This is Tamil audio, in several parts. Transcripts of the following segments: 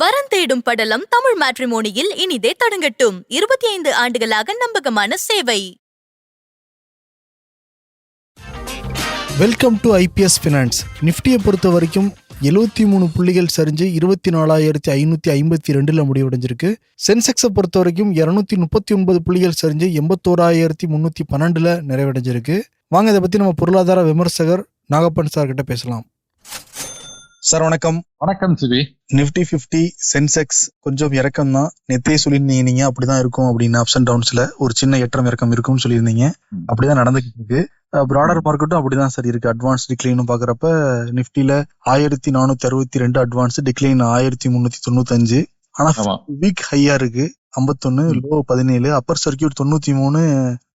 வரன் தேடும் படலம் தமிழ் மேட்ரிமோனியில் இனிதே தொடங்கட்டும். இருபத்தி ஐந்து ஆண்டுகளாக நம்பகமான சேவை. வெல்கம் டு ஐபிஎஸ் ஃபினான்ஸ் நிஃப்டியை பொறுத்த வரைக்கும் எழுபத்தி மூணு புள்ளிகள் சரிஞ்சு இருபத்தி நாலாயிரத்தி ஐநூற்றி ஐம்பத்தி ரெண்டில் முடிவடைஞ்சிருக்கு. சென்செக்ஸை பொறுத்த வரைக்கும் இரநூத்தி முப்பத்தி ஒன்பது புள்ளிகள் சரிஞ்சு எண்பத்தோராயிரத்தி முந்நூற்றி பன்னெண்டில் நிறைவடைஞ்சிருக்கு. வாங்க இதை பற்றி நம்ம பொருளாதார விமர்சகர் நாகப்பன் சார்கிட்ட பேசலாம். சார் வணக்கம். வணக்கம் சிவி நிஃப்டி ஃபிஃப்டி சென்செக்ஸ் கொஞ்சம் இறக்கம் தான் நெத்தே சொல்லியிருந்தீங்க நீங்க அப்படிதான் இருக்கும் அப்படின்னு அப்ஸ் அண்ட் டவுன்ஸ்ல ஒரு சின்ன ஏற்றம் இறக்கம் இருக்கும்னு சொல்லியிருந்தீங்க. அப்படிதான் நடந்துகிட்டு இருக்கு. ப்ராடர் மார்க்கெட்டும் அப்படிதான் சார் இருக்கு. அட்வான்ஸ் டிக்ளைன் பாக்குறப்ப நிஃப்டில ஆயிரத்தி நானூத்தி அறுபத்தி ரெண்டு அட்வான்ஸ் டிக்ளைன் ஆயிரத்தி முன்னூத்தி தொண்ணூத்தஞ்சு. ஆனா வீக் ஹையா இருக்கு. ஐம்பத்தொன்னு. லோ பதினேழு அப்பர் சர்க்கியூட் தொண்ணூத்தி மூணு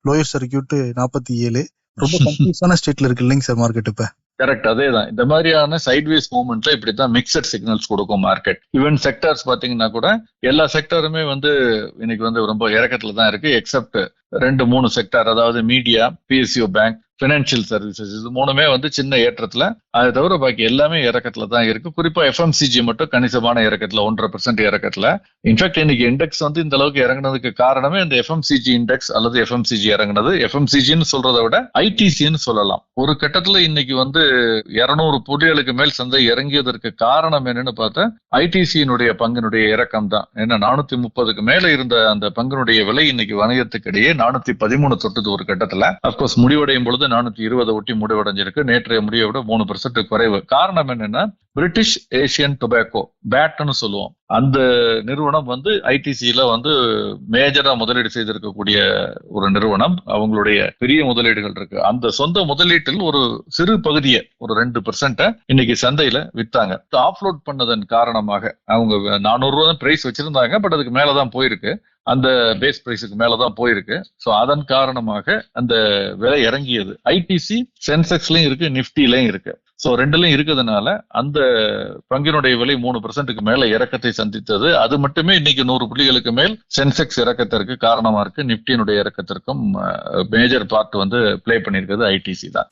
லோயர் சர்க்கியூட் நாற்பத்தி ஏழு. ரொம்ப கன்ஃபியூஸான ஸ்டேட்ல இருக்கு இல்லைங்க சார் மார்க்கெட் இப்ப. கரெக்ட் அதே தான் இந்த மாதிரியான சைட்வேஸ் மூவ்மெண்ட்ல இப்படித்தான் மிக்சட் சிக்னல்ஸ் கொடுக்கும் மார்க்கெட் ஈவன் செக்டர்ஸ் பாத்தீங்கன்னா கூட எல்லா செக்டருமே வந்து இன்னைக்கு வந்து ரொம்ப இறக்கத்துல தான் இருக்கு எக்ஸப்ட் ரெண்டு மூணு செக்டர் அதாவது media PSU bank financial services இது மூணுமே வந்து சின்ன ஏற்றத்துல அதை தவிர பாக்கி எல்லாமே இறக்கத்துல தான் இருக்கு. குறிப்பா எஃப்எம்சிஜி மட்டும் கணிசமான இறக்கத்துல ஒன்றரை பெர்சென்ட் இறக்கத்துல. இன்ஃபேக்ட் இன்னைக்கு இண்டெக்ஸ் வந்து இந்த அளவுக்கு இறங்குனதுக்கு காரணமே இந்த எஃப்எம்சிஜி இண்டெக்ஸ் அல்லது எஃப்எம்சிஜி இறங்குனது. எஃப்எம்சிஜின்னு சொல்றதை விட ஐடிசின்னு சொல்லலாம். ஒரு கட்டத்துல இன்னைக்கு வந்து இருநூறு புள்ளிகளுக்கு மேல் சந்தை இறங்கியதற்கு காரணம் என்னன்னு பார்த்தா ஐடிசியினுடைய பங்கினுடைய இறக்கம் தான். ஏன்னா நானூத்தி முப்பதுக்கு மேல இருந்த அந்த பங்கினுடைய விலை இன்னைக்கு வணிகத்துக்கு இடையே நானூத்தி பதிமூணு தொட்டது ஒரு கட்டத்துல. அப்கோர்ஸ் முடிவடையும் பொழுது நானூத்தி இருபதை ஒட்டி முடிவடைஞ்சிருக்கு. நேற்றைய முடிவை விட மூணு பெர்சென்ட் குறைவு. காரணம் என்னன்னா பிரிட்டிஷ் ஏசியன் டொபாக்கோ பேட்னு சொல்லுவோம். அந்த நிறுவனம் வந்து ஐடிசியில வந்து மேஜரா முதலீடு செய்திருக்கக்கூடிய ஒரு நிறுவனம். அவங்களுடைய பெரிய முதலீடுகள் இருக்கு. அந்த சொந்த முதலீட்டில் ஒரு சிறு பகுதியை ஒரு ரெண்டு பெர்சென்ட இன்னைக்கு சந்தையில வித்தாங்க. ஆஃப்லோட் பண்ணதன் காரணமாக அவங்க நானூறு ரூபா பிரைஸ் வச்சிருந்தாங்க பட் அதுக்கு மேலதான் போயிருக்கு. அந்த பேஸ் பிரைஸுக்கு மேலதான் போயிருக்கு. ஸோ அதன் காரணமாக அந்த விலை இறங்கியது. ஐடிசி சென்செக்ஸ்லயும் இருக்கு நிப்டிலையும் இருக்கு. சோ ரெண்டுலயும் இருக்கிறதுனால அந்த பங்கினுடைய விலை மூணு பெர்சென்ட்டுக்கு மேல இறக்கத்தை சந்தித்தது. அது மட்டுமே இன்னைக்கு நூறு புள்ளிகளுக்கு மேல் சென்செக்ஸ் இறக்கத்திற்கு காரணமா இருக்கு. நிப்டியினுடைய இறக்கத்திற்கும் மேஜர் பார்ட் வந்து ப்ளே பண்ணியிருக்கிறது ஐடிசி தான்.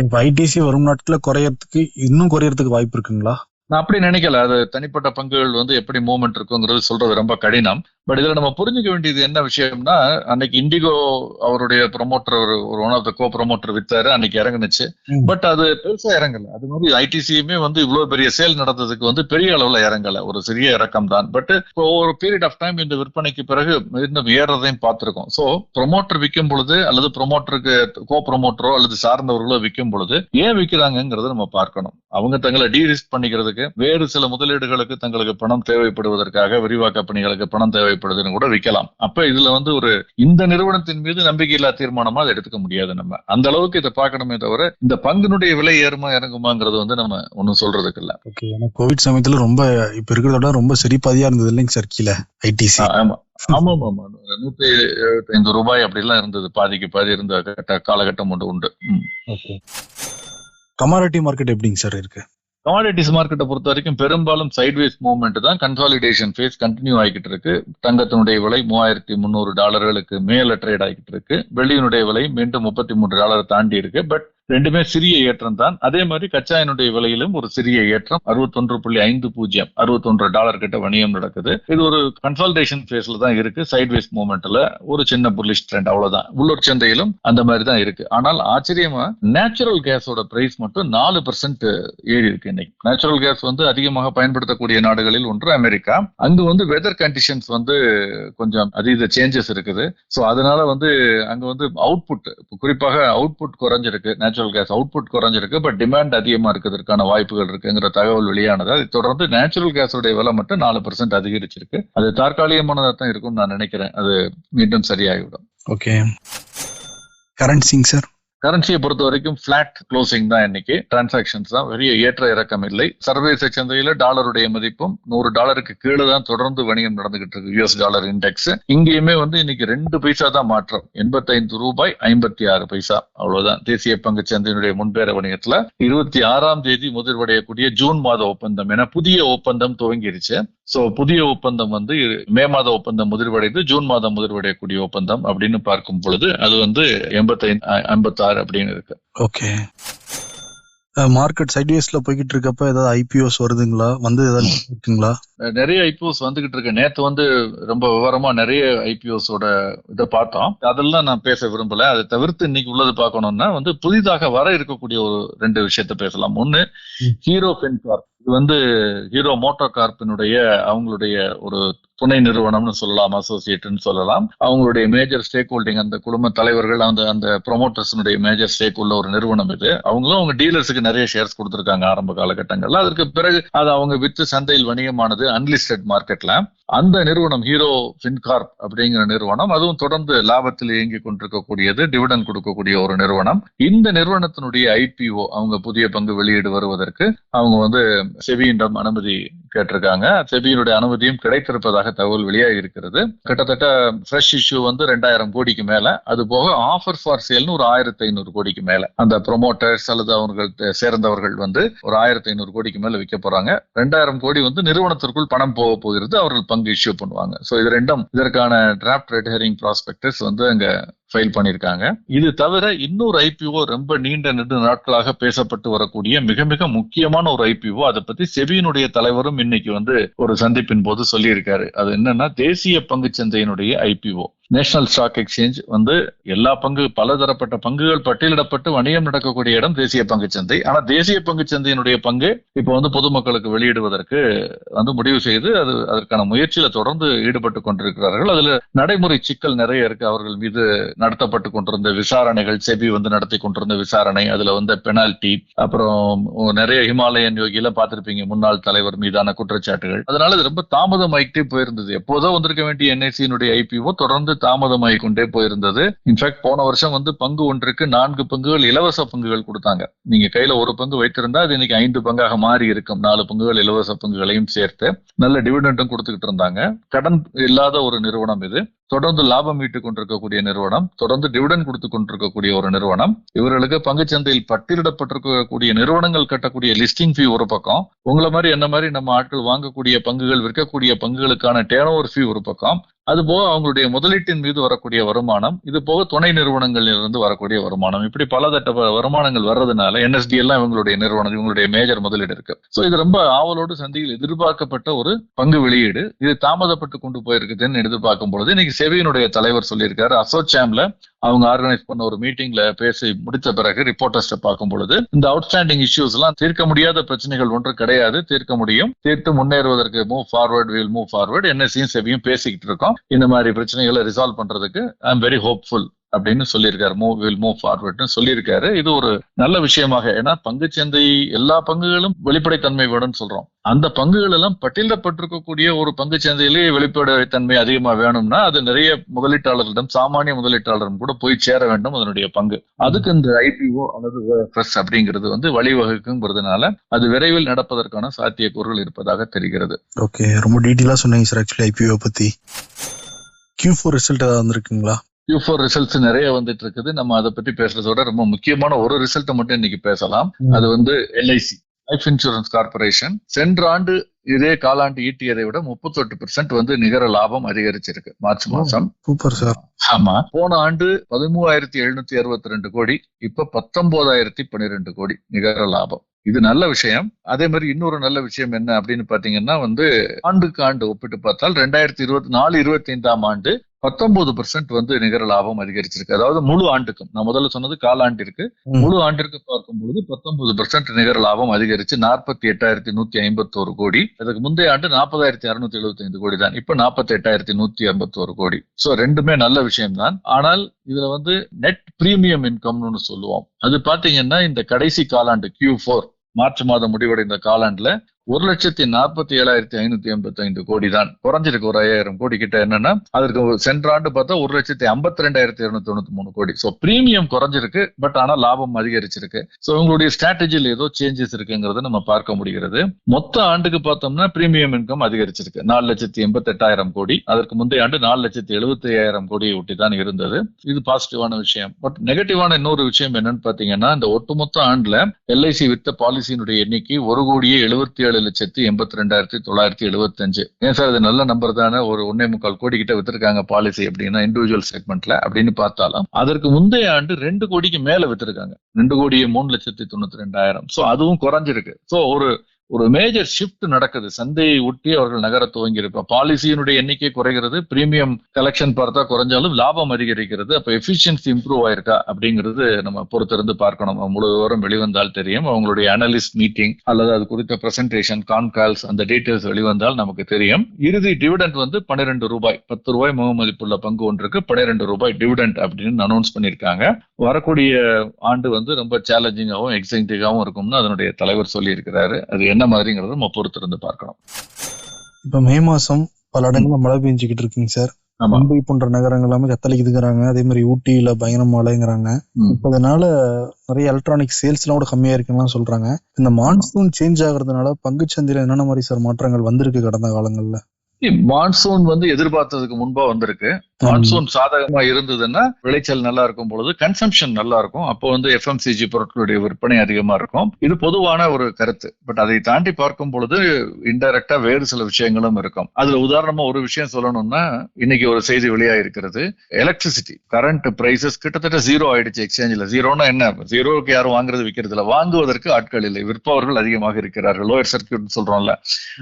இப்ப ஐடிசி வரும் நாட்கள குறையறதுக்கு இன்னும் குறையறதுக்கு வாய்ப்பு இருக்குங்களா? நான் அப்படி நினைக்கல. அது தனிப்பட்ட பங்குகள் வந்து எப்படி மூவ்மெண்ட் இருக்குங்கிறது சொல்றது ரொம்ப கடினம். பட் இதுல நம்ம புரிஞ்சுக்க வேண்டியது என்ன விஷயம்னா அன்னைக்கு இண்டிகோ அவருடைய ப்ரொமோட்டர் ஒரு one of the co promoter வித்தாரு அன்னைக்கு இறங்குனுச்சு. பட் அது பெருசா இறங்கல. அது மாதிரி ஐடிசியுமே வந்து இவ்வளவு பெரிய சேல் நடந்ததுக்கு வந்து பெரிய அளவுல இறங்கல. ஒரு சிறிய இறக்கம் தான். பட் ஒரு பீரியட் ஆஃப் டைம் இந்த விற்பனைக்கு பிறகு இன்னும் ஏறதையும் பார்த்திருக்கோம். சோ ப்ரொமோட்டர் விற்கும் பொழுது அல்லது ப்ரொமோட்டருக்கு கோ ப்ரொமோட்டரோ அல்லது சார்ந்தவர்களோ விற்கும் பொழுது ஏன் விற்கிறாங்கிறத நம்ம பார்க்கணும். அவங்க தங்களை டீரிஸ்க் பண்ணிக்கிறதுக்கு வேறு சில முதலீடுகளுக்கு தங்களுக்கு பணம் தேவைப்படுவதற்காக விரிவாக்க பணிகளுக்கு பணம் தேவைப்படுதுன்னு கூட விற்கலாம் அப்ப இதுல வந்து ஒரு இந்த நிறுவனத்தின் மீது நம்பிக்கையில்லா தீர்மானமா அதை எடுத்துக்க முடியாது நம்ம. அந்த அளவுக்கு இதை பார்க்கணுமே தவிர இந்த பங்கினுடைய விலை ஏறுமா இறங்குமாங்கிறது வந்து நம்ம ஒன்னும் சொல்றதுக்கு இல்ல. ஓகே. ஏன்னா கோவிட் சமயத்துல ரொம்ப இப்ப இருக்கிறத விட ரொம்ப சரிபாதியா இருந்தது இல்லைங்க சார் கீழே ஐடிசி ஆ, ஆமா. ஆமா ஆமா நூத்தி எழுபத்தைந்து ரூபாய் அப்படிலாம் இருந்தது. பாதிக்கு பாதி இருந்த கட்ட- காலகட்டம் ஒன்று உண்டு. கமாடிட்டி மார்க்கெட் எப்படிங்க சார் இருக்கு? கமாடிட்டிஸ் மார்க்கெட்டை பொறுத்த வரைக்கும் பெரும்பாலும் சைட்வேஸ் மூவ்மெண்ட் தான். கன்சாலிடேஷன் ஃபேஸ் கண்டினியூ ஆகிட்டு இருக்கு. தங்கத்தினுடைய விலை மூவாயிரத்தி முந்நூறு டாலர்களுக்கு மேல ட்ரேட் ஆகிட்டு இருக்கு. வெள்ளியினுடைய விலை மீண்டும் முப்பத்தி மூன்று டாலர் தாண்டி இருக்கு. பட் ரெண்டுமே சிறிய ஏற்றம் தான். அதே மாதிரி கச்சாயினுடைய விலையிலும் ஒரு சிறிய ஏற்றம். அறுபத்தொன்று புள்ளி ஐந்து பூஜ்ஜியம் அறுபத்தொன்று டாலர் கிட்ட வணிகம் நடக்குது. இது ஒரு கன்சால்டேஷன் ஃபேஸ்ல தான் இருக்கு. சைட்வேஸ் மூமெண்ட்ல ஒரு சின்ன புல்லிஷ் ட்ரெண்ட் அவ்வளவுதான். உள்ளூர் சந்தையிலும் அந்த மாதிரி தான் இருக்கு. ஆனால் ஆச்சரியமா நேச்சுரல் கேஸோட பிரைஸ் மட்டும் நாலு பெர்சென்ட் ஏறி இருக்கு இன்னைக்கு. நேச்சுரல் கேஸ் வந்து அதிகமாக பயன்படுத்தக்கூடிய நாடுகளில் ஒன்று அமெரிக்கா. அங்கு வந்து வெதர் கண்டிஷன்ஸ் வந்து கொஞ்சம் அதீத சேஞ்சஸ் இருக்குது. ஸோ அதனால வந்து அங்க வந்து அவுட்புட் குறிப்பாக அவுட்புட் குறைஞ்சிருக்கு. நேச்சுரல் கேஸ் அவுட்புட் குறைஞ்சிருக்கு பட் டிமாண்ட் அதிகமா இருக்கிறதுக்கான வாய்ப்புகள் இருக்குங்கிற தகவல் வெளியானது. அதை தொடர்ந்து நேச்சுரல் கேஸோடைய விலை மட்டும் நாலு பர்சன்ட் அதிகரிச்சிருக்கு. அது தற்காலிகமானதா தான் இருக்கும்னு நான் நினைக்கிறேன். அது மீண்டும் சரியாகிவிடும். ஓகே கரன்சிங் சார் கரன்சியை பொறுத்த வரைக்கும் பிளாட் க்ளோசிங் தான் இன்னைக்கு. டிரான்சாக்ஷன்ஸ் தான். பெரிய ஏற்ற இறக்கம் இல்லை. சர்வதேச சந்தையில டாலருடைய மதிப்பும் நூறு டாலருக்கு கீழே தான் தொடர்ந்து வணிகம் நடந்துகிட்டு இருக்கு. யூஎஸ் டாலர் இண்டெக்ஸ் இங்கேயுமே வந்து இன்னைக்கு ரெண்டு பைசா தான் மாற்றம். எண்பத்தைந்து ரூபாய் ஐம்பத்தி ஆறு பைசா. அவ்வளவுதான். தேசிய பங்கு சந்தையினுடைய முன்பேற வணிகத்துல இருபத்தி ஆறாம் தேதி முதிர்வடையக்கூடிய ஜூன் மாத ஒப்பந்தம். என புதிய ஒப்பந்தம் துவங்கிருச்சு. சோ புதிய ஒப்பந்தம் வந்து மே மாத ஒப்பந்தம் முதிர்வடைந்து ஜூன் மாதம் முதிர்வடையக்கூடிய ஒப்பந்தம் அப்படின்னு பார்க்கும் பொழுது அது வந்து எண்பத்தைந்து ஐம்பத்தாறு அப்படின்னு இருக்கு. ஓகே மார்க்கெட் சைட்வேஸ்ல போய்கிட்டு இருக்கப்ப ஏதாவது ஐபிஓஸ் வருதுங்களா? வந்து ஏதாவது இருக்குங்களா? நிறைய ஐபிஓஸ் வந்துகிட்டு இருக்கு. நேத்து வந்து ரொம்ப விவரமா நிறைய ஐபிஓஸோட இதை பார்த்தோம். அதெல்லாம் நான் பேச விரும்பல. அதை தவிர்த்து இன்னைக்கு உள்ளது பார்க்கணும்னா வந்து புதிதாக வர இருக்கக்கூடிய ஒரு ரெண்டு விஷயத்த பேசலாம். ம். ஹீரோ பென்கார்ப் இது வந்து ஹீரோ மோட்டோ கார்பினுடைய அவங்களுடைய ஒரு துணை நிறுவனம்னு சொல்லலாம் அசோசியேட்னு சொல்லலாம். அவங்களுடைய மேஜர் ஸ்டேக் ஹோல்டிங் அந்த குடும்ப தலைவர்கள் அந்த அந்த ப்ரொமோட்டர்ஸ்னுடைய மேஜர் ஸ்டேக் உள்ள ஒரு நிறுவனம் இது. அவங்களும் அவங்க டீலர்ஸுக்கு நிறைய ஷேர்ஸ் கொடுத்துருக்காங்க ஆரம்ப காலகட்டங்கள்ல. அதற்கு பிறகு அது அவங்க வித்து சந்தையில் வணிகமானது அன்லிஸ்டட் மார்க்கெட்ல அந்த நிறுவனம் ஹீரோ ஃபின்கார்ப் அப்படிங்கிற நிறுவனம் அதுவும் தொடர்ந்து லாபத்தில் இயங்கிக் கொண்டிருக்கக்கூடியது டிவிடன் கொடுக்கக்கூடிய ஒரு நிறுவனம். இந்த நிறுவனத்தினுடைய ஐபிஓ அவங்க புதிய பங்கு வெளியீடு வருவதற்கு அவங்க வந்து செபியிடம் அனுமதி கேட்டிருக்காங்க. செபியினுடைய அனுமதியும் கிடைத்திருப்பதாக தகவல் வெளியாகி இருக்கிறது. கிட்டத்தட்ட ஃப்ரெஷ் இஷ்யூ வந்து ரெண்டாயிரம் கோடிக்கு மேல. அது போக ஆஃபர் ஃபார் சேல்னு ஒரு ஆயிரத்தி ஐநூறு கோடிக்கு மேல. அந்த ப்ரொமோட்டர்ஸ் அல்லது அவர்கள் சேர்ந்தவர்கள் வந்து ஒரு ஆயிரத்தி ஐநூறு கோடிக்கு மேல விற்க போறாங்க. ரெண்டாயிரம் கோடி வந்து நிறுவனத்திற்குள் பணம் போக போகிறது. அவர்கள் பங்கு இஷ்யூ பண்ணுவாங்க. ஸோ இது ரெண்டும் இதற்கான டிராப்ட் ரெட் ஹெரிங் ப்ராஸ்பெக்டஸ் வந்து அங்க ஃபைல் பண்ணியிருக்காங்க இது தவிர இன்னொரு ஐபிஓ ரொம்ப நீண்ட நெடு நாட்களாக பேசப்பட்டு வரக்கூடிய மிக மிக முக்கியமான ஒரு ஐபிஓ அதை பத்தி செபியினுடைய தலைவரும் இன்னைக்கு வந்து ஒரு சந்திப்பின் போது சொல்லியிருக்காரு. அது என்னன்னா தேசிய பங்கு சந்தையினுடைய ஐபிஓ நேஷனல் ஸ்டாக் எக்ஸ்சேஞ்ச் வந்து எல்லா பங்கு பலதரப்பட்ட பங்குகள் பட்டியலிடப்பட்டு வணிகம் நடக்கக்கூடிய இடம் தேசிய பங்கு சந்தை ஆனா தேசிய பங்கு சந்தையினுடைய பங்கு இப்போ வந்து பொதுமக்களுக்கு வெளியிடுவதற்கு வந்து முடிவு செய்து அது அதற்கான முயற்சியில தொடர்ந்து ஈடுபட்டு கொண்டிருக்கிறார்கள். அதுல நடைமுறை சிக்கல் நிறைய இருக்கு. அவர்கள் மீது நடத்தப்பட்டு கொண்டிருந்த விசாரணைகள் செபி வந்து நடத்தி கொண்டிருந்த விசாரணை அதுல வந்து பெனால்டி அப்புறம் நிறைய ஹிமாலயன் யோகியில பார்த்திருப்பீங்க முன்னாள் தலைவர் மீதான குற்றச்சாட்டுகள். அதனால இது ரொம்ப தாமதமாயிட்டே போயிருந்தது. எப்போதோ வந்திருக்க வேண்டிய என்ஐசியினுடைய ஐபிஓ தொடர்ந்து தாமதமாகி கொண்டே போயிருந்தது இன்ஃபேக்ட் போன வருஷம் வந்து பங்கு ஒன்றுக்கு நான்கு பங்குகள் இலவச பங்குகள் கொடுத்தாங்க. நீங்க கையில ஒரு பங்கு வைத்திருந்தா அது இன்னைக்கு ஐந்து பங்காக மாறி இருக்கும். நாலு பங்குகள் இலவச பங்குகளையும் சேர்த்து நல்ல டிவிடெண்டும் கொடுத்துக்கிட்டு இருந்தாங்க. கடன் இல்லாத ஒரு நிறுவனம் இது. தொடர்ந்து லாபம் ஈட்டுக் கொண்டிருக்கக்கூடிய நிறுவனம் தொடர்ந்து டிவிடன் கொடுத்து கொண்டிருக்கக்கூடிய ஒரு நிறுவனம். இவர்களுக்கு பங்குச்சந்தையில் பட்டியலிடப்பட்டிருக்கக்கூடிய நிறுவனங்கள் கட்டக்கூடிய லிஸ்டிங் ஃபீ ஒரு பக்கம். உங்களை மாதிரி என்ன மாதிரி நம்ம ஆட்கள் வாங்கக்கூடிய பங்குகள் விற்கக்கூடிய பங்குகளுக்கான டேன் ஓவர் ஃபீ ஒரு பக்கம். அது போக அவங்களுடைய முதலீட்டின் மீது வரக்கூடிய வருமானம் இது போக துணை நிறுவனங்களில் இருந்து வரக்கூடிய வருமானம். இப்படி பல தட்ட வருமானங்கள் வர்றதுனால என்எஸ்டி எல்லாம் இவங்களுடைய நிறுவனம் இவங்களுடைய மேஜர் முதலீடு இருக்கு. ஸோ இது ரொம்ப ஆவலோடு சந்தையில் எதிர்பார்க்கப்பட்ட ஒரு பங்கு வெளியீடு. இது தாமதப்பட்டு கொண்டு போயிருக்குதுன்னு எதிர்பார்க்கும் பொழுது இன்னைக்கு செவியினுடைய தலைவர் சொல்லியிருக்காரு. அசோச்சாம்ல அவங்க ஆர்கனைஸ் பண்ண ஒரு மீட்டிங்ல பேசி முடித்த பிறகு ரிப்போர்ட்டர்ஸ் பார்க்கும் பொழுது இந்த அவுட்ஸ்டாண்டிங் இஷ்யூஸ் எல்லாம் தீர்க்க முடியாத பிரச்சனைகள் ஒன்று கிடையாது தீர்க்க முடியும். தீர்த்து முன்னேறுவதற்கு move forward will move forward என்எஸ்சியும் செபியும் பேசிக்கிட்டு இருக்கோம். இந்த மாதிரி பிரச்சனைகளை ரிசால்வ் பண்றதுக்கு ஐ எம் வெரி ஹோப்ஃபுல் அப்படின்னு சொல்லியிருக்காரு. மூவ் வில் மூவ் ஃபார்வர்ட்னு சொல்லியிருக்காரு. இது ஒரு நல்ல விஷயமாக. ஏன்னா பங்குச்சந்தை எல்லா பங்குகளும் வெளிப்படைத்தன்மை வேணும்னு சொல்றோம். அந்த பங்குகள் எல்லாம் பட்டியலப்பட்டிருக்கக்கூடிய ஒரு பங்கு சந்தையிலேயே வெளிப்படைத்தன்மை அதிகமா வேணும்னா அது நிறைய முதலீட்டாளர்களிடம் சாமானிய முதலீட்டாளரும் கூட போய் சேர வேண்டும் அதனுடைய பங்கு. அதுக்கு இந்த ஐபிஓ அல்லது பிரஸ் அப்படிங்கிறது வந்து வழிவகுக்குங்கிறதுனால அது விரைவில் நடப்பதற்கான சாத்தியக்கூறுகள் இருப்பதாக தெரிகிறது. ஓகே ரொம்ப டீட்டெயிலா சொன்னீங்க சார் ஆக்சுவலி ஐபிஓ பத்தி. கியூ ஃபோர் ரிசல்ட் ஏதாவது வந்திருக்குங்களா? Q4 ஃபோர் ரிசல்ட்ஸ் நிறைய வந்துட்டு இருக்குது நம்ம அதை பத்தி பேசுறதோட ரொம்ப முக்கியமான ஒரு ரிசல்ட்டை மட்டும் இன்னைக்கு பேசலாம். அது வந்து எல்ஐசி லைஃப் இன்சூரன்ஸ் கார்பரேஷன் சென்ற ஆண்டு இதே காலாண்டு ஈட்டியதை விட முப்பத்தெட்டு பெர்சென்ட் வந்து நிகர லாபம் அதிகரிச்சிருக்கு. மார்ச் மாசம் சூப்பர் சார். ஆமா. போன ஆண்டு பதிமூவாயிரத்தி எழுநூத்தி அறுபத்தி ரெண்டு கோடி இப்ப பத்தொன்பதாயிரத்தி பன்னிரெண்டு கோடி நிகர லாபம். இது நல்ல விஷயம். அதே மாதிரி இன்னொரு நல்ல விஷயம் என்ன அப்படின்னு பாத்தீங்கன்னா வந்து ஆண்டுக்கு ஆண்டு ஒப்பிட்டு பார்த்தால் ரெண்டாயிரத்தி இருபத்தி நாலு இருபத்தி ஐந்தாம் ஆண்டு பத்தொன்பது பெர்சென்ட் வந்து நிகர லாபம் அதிகரிச்சிருக்கு. அதாவது முழு ஆண்டுக்கும் நான் முதல்ல சொன்னது காலாண்டிற்கு. முழு ஆண்டிற்கு பார்க்கும்போது பத்தொன்பது பெர்சென்ட் நிகர லாபம் அதிகரிச்சு நாற்பத்தி எட்டாயிரத்தி நூத்தி ஐம்பத்தோரு கோடி. அதுக்கு முந்தைய ஆண்டு நாற்பதாயிரத்தி அறுநூத்தி எழுபத்தி ஐந்து கோடி தான். இப்ப நாற்பத்தி எட்டாயிரத்தி நூத்தி ஐம்பத்தோரு கோடி. சோ ரெண்டுமே நல்ல விஷயம் தான் ஆனால் இதுல வந்து நெட் பிரீமியம் இன்கம்னு சொல்லுவோம். அது பாத்தீங்கன்னா இந்த கடைசி காலாண்டு Q4 ஃபோர் மார்ச் மாதம் முடிவடைந்த காலாண்டுல ஒரு லட்சத்தி நாற்பத்தி ஏழாயிரத்தி ஐநூத்தி எண்பத்தி ஐந்து கோடி தான் குறைஞ்சிருக்கு ஒரு ஐயாயிரம் கோடி கிட்ட என்னன்னா அதற்கு ஒரு சென்ற ஆண்டு பார்த்தா ஒரு லட்சத்தி ஐம்பத்தி ரெண்டாயிரத்தி இருநூத்தி தொண்ணூத்தி மூணு கோடி. சோ பிரீமியம் குறைஞ்சிருக்கு பட் ஆனா லாபம் அதிகரிச்சிருக்கு. சோ உங்களுடைய ஸ்ட்ராட்டஜியில் ஏதோ சேஞ்சஸ் இருக்குங்கிறத நம்ம பார்க்க முடிகிறது. மொத்த ஆண்டுக்கு பார்த்தோம்னா பிரீமியம் இன்கம் அதிகரிச்சிருக்கு. நாலு லட்சத்தி எண்பத்தி எட்டாயிரம் கோடி. அதற்கு முந்தைய ஆண்டு நாலு லட்சத்தி எழுபத்தி ஐயாயிரம் கோடியை ஒட்டி தான் இருந்தது. இது பாசிட்டிவான விஷயம். பட் நெகட்டிவான இன்னொரு விஷயம் என்னன்னு பாத்தீங்கன்னா இந்த ஒட்டுமொத்த ஆண்டுல எல்ஐசி வித்த பாலிசியினுடைய எண்ணிக்கை ஒரு கோடியே எழுபத்தி ஏழு ஏழு லட்சத்தி எண்பத்தி ரெண்டாயிரத்தி தொள்ளாயிரத்தி எழுபத்தஞ்சு ஏன் சார் இது நல்ல நம்பர் தானே? ஒரு ஒன்னே முக்கால் கோடி கிட்ட வித்திருக்காங்க பாலிசி அப்படின்னா இண்டிவிஜுவல் செக்மெண்ட்ல அப்படின்னு பார்த்தாலும். அதற்கு முந்தைய ஆண்டு ரெண்டு கோடிக்கு மேல வித்திருக்காங்க. ரெண்டு கோடியே மூணு லட்சத்தி தொண்ணூத்தி ரெண்டாயிரம் சோ அதுவும் குறைஞ்சிருக்கு. சோ ஒரு ஒரு மேஜர் ஷிஃப்ட் நடக்குது. சந்தையை ஒட்டி அவர்கள் நகர துவங்கி பாலிசியினுடைய எண்ணிக்கை குறைகிறது. பிரீமியம் கலெக்ஷன் பார்த்தா குறைஞ்சாலும் லாபம் அதிகரிக்கிறது. அப்ப எஃபிஷியன்சி இம்ப்ரூவ் ஆயிருக்கா? அப்படிங்கிறது நம்ம பொறுத்திருந்து பார்க்கணும். முழு விவரம் வெளிவந்தால் தெரியும். அவங்களுடைய அனலிஸ்ட் மீட்டிங் அல்லது அது குறித்த பிரசன்டேஷன் கான்கால்ஸ் அந்த டீட்டெயில்ஸ் வெளிவந்தால் நமக்கு தெரியும். இறுதி டிவிடெண்ட் வந்து பன்னிரெண்டு ரூபாய். பத்து ரூபாய் முகமதிப்புள்ள பங்கு ஒன்றுக்கு பன்னிரெண்டு ரூபாய் டிவிடெண்ட் அப்படின்னு அனௌன்ஸ் பண்ணியிருக்காங்க. வரக்கூடிய ஆண்டு வந்து ரொம்ப சேலஞ்சிங்காகவும் எக்ஸைட்டிங்காகவும் இருக்கும்னு அதனுடைய தலைவர் சொல்லியிருக்கிறாரு. அது என்ன மாதிரிங்கிறத நம்ம பொறுத்திருந்து பார்க்கணும். இப்ப மே மாசம் பல இடங்கள்ல மழை பெஞ்சுக்கிட்டு இருக்குங்க சார். மும்பை போன்ற நகரங்கள் எல்லாமே தத்தளிக்குதுங்கிறாங்க அதே மாதிரி ஊட்டியில பயங்கர மழைங்கிறாங்க. இப்ப அதனால நிறைய எலக்ட்ரானிக் சேல்ஸ் எல்லாம் கூட கம்மியா இருக்குன்னு சொல்றாங்க. இந்த மான்சூன் சேஞ்ச் ஆகுறதுனால பங்குச்சந்தையில என்னென்ன மாதிரி சார் மாற்றங்கள் வந்திருக்கு கடந்த காலங்கள்ல? மான்சூன் வந்து எதிர்பார்த்ததுக்கு முன்பா வந்திருக்கு. மான்சூன் சாதகமா இருந்ததுன்னா விளைச்சல் நல்லா இருக்கும் பொழுது கன்சம்ஷன் நல்லா இருக்கும். அப்போ வந்து எஃப்எம்சிஜி பொருட்களுடைய விற்பனை அதிகமா இருக்கும். இது பொதுவான ஒரு கருத்து. பட் அதை தாண்டி பார்க்கும் பொழுது இன்டைரக்டா வேறு சில விஷயங்களும் இருக்கும். அதுல உதாரணமா ஒரு விஷயம் சொல்லணும்னா இன்னைக்கு ஒரு செய்தி வெளியா இருக்கிறது எலக்ட்ரிசிட்டி கரண்ட் பிரைசஸ் கிட்டத்தட்ட ஜீரோ ஆயிடுச்சு எக்ஸ்சேஞ்சில் ஜீரோனா என்ன ஜீரோக்கு யாரும் வாங்குறது விற்கிறது இல்ல. வாங்குவதற்கு ஆட்கள் இல்லை. விற்பவர்கள் அதிகமாக இருக்கிறார்கள். லோயர் சர்க்கியூட் சொல்றோம்ல.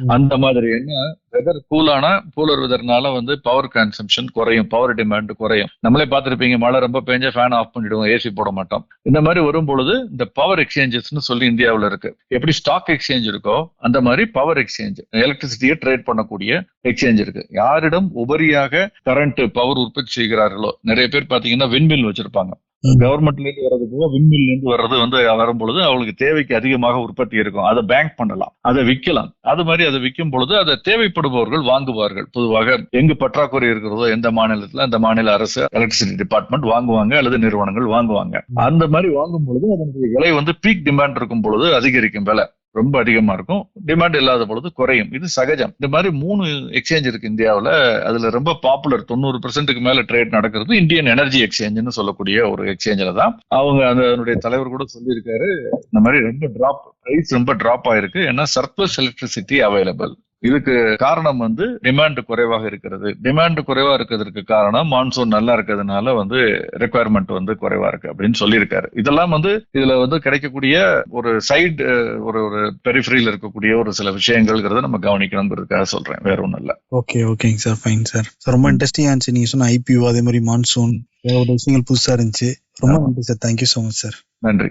அந்த மாதிரி என்ன? வெதர் கூலானா கூலர் வெதர்னால வந்து பவர் கன்சம்ஷன் குறையும். பவர் டிமாண்ட் குறையும். நம்மளே பார்த்துருப்பீங்க மழை ரொம்ப பெஞ்சா ஃபேன் ஆஃப் பண்ணிடுவோம் ஏசி போட மாட்டோம். இந்த மாதிரி வரும் பொழுது இந்த பவர் எக்ஸ்சேஞ்சஸ்னு சொல்லி இந்தியாவுல இருக்கு. எப்படி ஸ்டாக் எக்ஸ்சேஞ்ச் இருக்கோ அந்த மாதிரி பவர் எக்ஸ்சேஞ்ச் எலக்ட்ரிசிட்டியை ட்ரேட் பண்ணக்கூடிய எக்ஸ்சேஞ்ச் இருக்கு. யாரிடம் உபரியாக கரண்ட் பவர் உற்பத்தி செய்கிறார்களோ நிறைய பேர் பாத்தீங்கன்னா விண்மில் வச்சிருப்பாங்க. ம். கவர்மெண்ட்ல இருந்து வர்றது போக விண்மில்ல இருந்து வர்றது வந்து வரும் பொழுது அவங்களுக்கு தேவைக்கு அதிகமாக உற்பத்தி இருக்கும். அதை பேங்க் பண்ணலாம். அதை விற்கலாம். அது மாதிரி அதை விற்கும் பொழுது அதை தேவைப்படுபவர்கள் வாங்குவார்கள். பொதுவாக எங்கு பற்றாக்குறை இருக்கிறதோ எந்த மாநிலத்துல அந்த மாநில அரசு எலக்ட்ரிசிட்டி டிபார்ட்மெண்ட் வாங்குவாங்க அல்லது நிறுவனங்கள் வாங்குவாங்க. அந்த மாதிரி வாங்கும் பொழுது அதனுடைய விலை வந்து பீக் டிமாண்ட் இருக்கும் பொழுது அதிகரிக்கும் விலை. ரொம்ப அதிகமா இருக்கும். டிமாண்ட் இல்லாத பொழுது குறையும். இது சகஜம். இந்த மாதிரி மூணு எக்ஸ்சேஞ்ச் இருக்கு இந்தியாவில். அதுல ரொம்ப பாப்புலர் தொண்ணூறு பெர்சென்ட்டுக்கு மேல ட்ரேட் நடக்கிறது இந்தியன் எனர்ஜி எக்ஸ்சேஞ்ச்னு சொல்லக்கூடிய ஒரு எக்ஸ்சேஞ்சில தான். அவங்க அதனுடைய தலைவர் கூட சொல்லியிருக்காரு. இந்த மாதிரி ரொம்ப டிராப் பிரைஸ் ரொம்ப டிராப் ஆயிருக்கு. ஏன்னா சர்ப்ளஸ் எலக்ட்ரிசிட்டி அவைலபிள் இதுக்கு காரணம் வந்து டிமாண்ட் குறைவாக இருக்கிறது. டிமாண்ட் குறைவா இருக்கிறதுக்கு காரணம் மான்சூன் நல்லா இருக்கிறதுனால வந்து ரெக்குவயர்மெண்ட் வந்து குறைவா இருக்கு அப்படின்னு சொல்லியிருக்காரு. இதெல்லாம் வந்து இதுல வந்து கிடைக்கக்கூடிய ஒரு சைடு ஒரு ஒரு பெரிஃபரியில் இருக்கக்கூடிய ஒரு சில விஷயங்கள்ங்கிறத நம்ம கவனிக்கணுங்கிறதுக்காக சொல்றேன். வேற ஒண்ணும் இல்ல. ஓகே ஓகேங்க சார் ஃபைன் சார் ரொம்ப இன்ட்ரெஸ்டிங்கா இருந்துச்சு. நீங்க சொன்ன ஐபிஓ அதே மாதிரி மான்சூன் ஏகப்பட்ட விஷயங்கள் புதுசா இருந்துச்சு. ரொம்ப. நன்றி sir thank you so much sir நன்றி.